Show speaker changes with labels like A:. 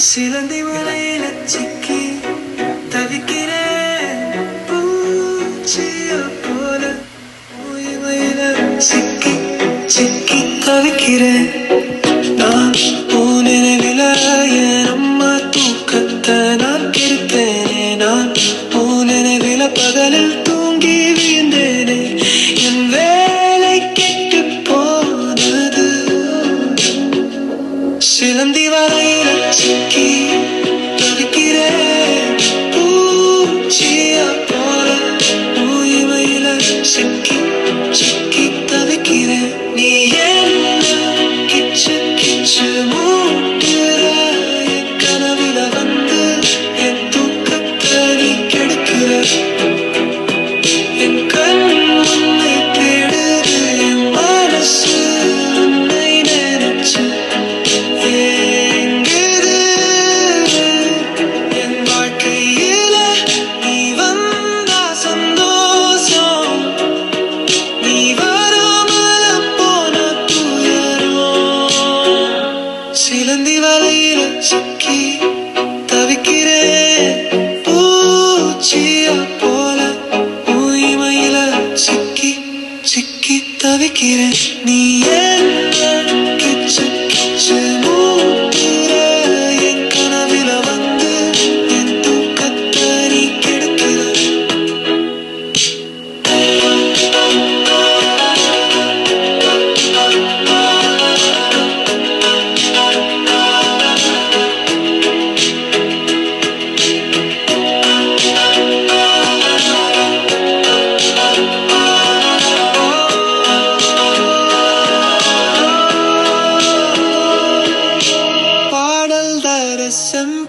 A: சிலந்தி வலையில சிக்கி தவிக்கிறேன் பூச்சிய போல சிக்கி சிக்கி தவிக்கிறேன் சிலந்தி வலையில சிக்கி தவிக்கிறேன் பூச்சிய போல உயிமையில சிக்கி சிக்கி தவிக்கிறேன் நீ என்ன கிச்சு கிச்சு சிலந்தி வலையில சிக்கி தவிக்கிறேன். பூச்சிய போல உயிமையில சிக்கி சிக்கி தவிக்கிறேன். நீ என்ன கிச்சு கிச்சு மூட்டுற என் கனவில வந்து என் தூக்கத்தை நீ கெடுக்கிற. some